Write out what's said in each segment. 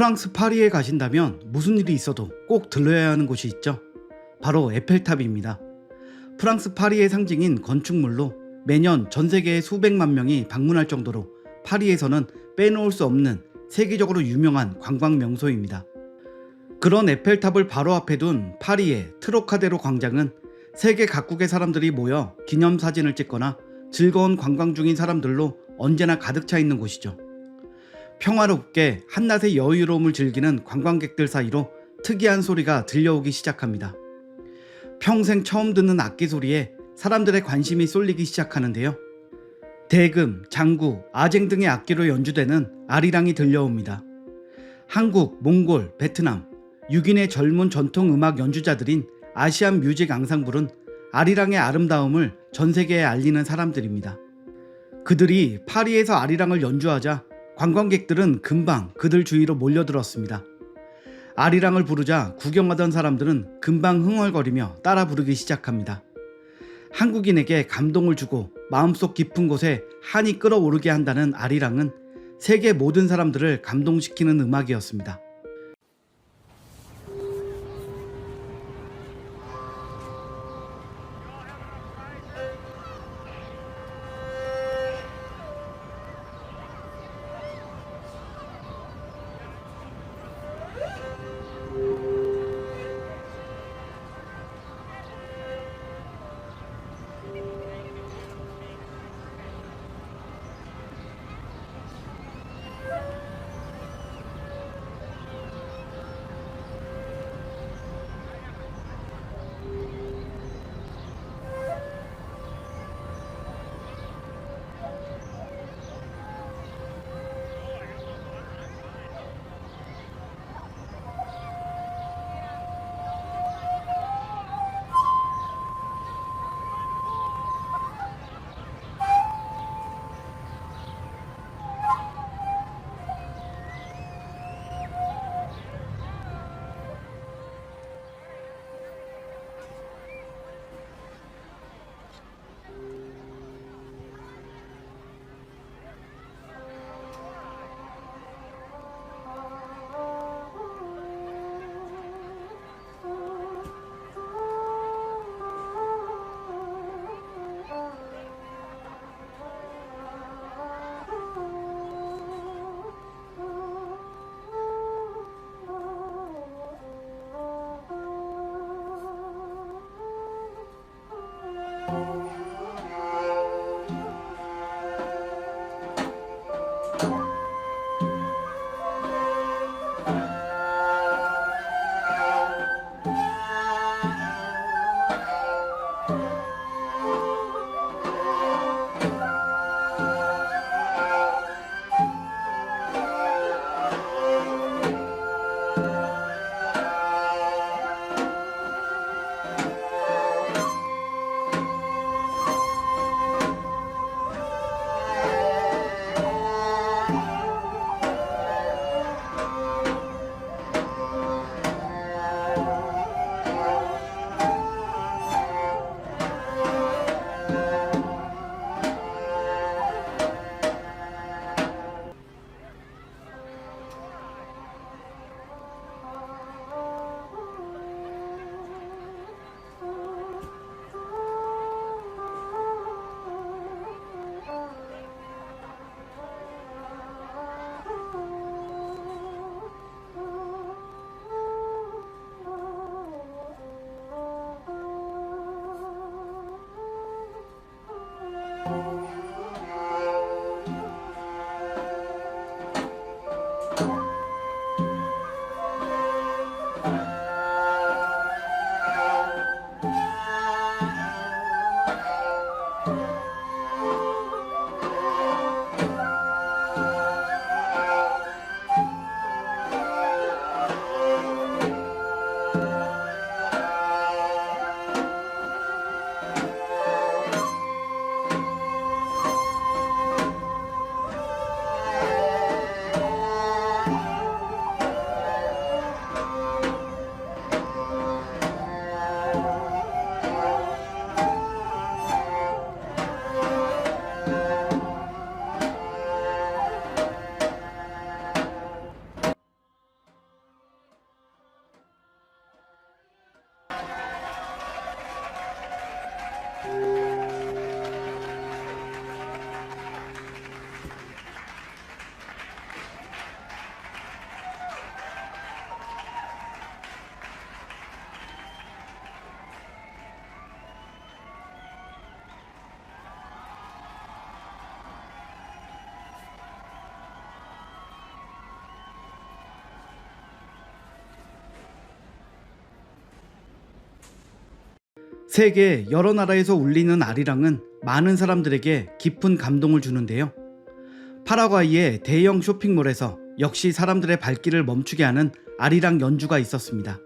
프랑스 파리에 가신다면 무슨 일이 있어도 꼭 들러야 하는 곳이 있죠. 바로 에펠탑입니다. 프랑스 파리의 상징인 건축물로 매년 전 세계의 수백만 명이 방문할 정도로 파리에서는 빼놓을 수 없는 세계적으로 유명한 관광 명소입니다. 그런 에펠탑을 바로 앞에 둔 파리의 트로카데로 광장은 세계 각국의 사람들이 모여 기념사진을 찍거나 즐거운 관광 중인 사람들로 언제나 가득 차 있는 곳이죠. 평화롭게 한낮의 여유로움을 즐기는 관광객들 사이로 특이한 소리가 들려오기 시작합니다. 평생 처음 듣는 악기 소리에 사람들의 관심이 쏠리기 시작하는데요. 대금, 장구, 아쟁 등의 악기로 연주되는 아리랑이 들려옵니다. 한국, 몽골, 베트남, 6인의 젊은 전통 음악 연주자들인 아시안 뮤직 앙상블은 아리랑의 아름다움을 전 세계에 알리는 사람들입니다. 그들이 파리에서 아리랑을 연주하자 관광객들은 금방 그들 주위로 몰려들었습니다. 아리랑을 부르자 구경하던 사람들은 금방 흥얼거리며 따라 부르기 시작합니다. 한국인에게 감동을 주고 마음속 깊은 곳에 한이 끓어오르게 한다는 아리랑은 세계 모든 사람들을 감동시키는 음악이었습니다. 세계 여러 나라에서 울리는 아리랑은 많은 사람들에게 깊은 감동을 주는데요. 파라과이의 대형 쇼핑몰에서 역시 사람들의 발길을 멈추게 하는 아리랑 연주가 있었습니다.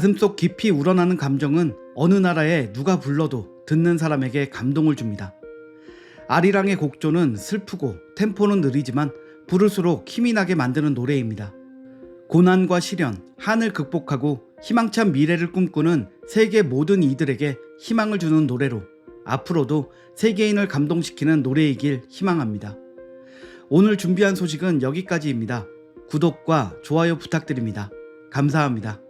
가슴 속 깊이 우러나는 감정은 어느 나라에 누가 불러도 듣는 사람에게 감동을 줍니다. 아리랑의 곡조는 슬프고 템포는 느리지만 부를수록 힘이 나게 만드는 노래입니다. 고난과 시련, 한을 극복하고 희망찬 미래를 꿈꾸는 세계 모든 이들에게 희망을 주는 노래로 앞으로도 세계인을 감동시키는 노래이길 희망합니다. 오늘 준비한 소식은 여기까지입니다. 구독과 좋아요 부탁드립니다. 감사합니다.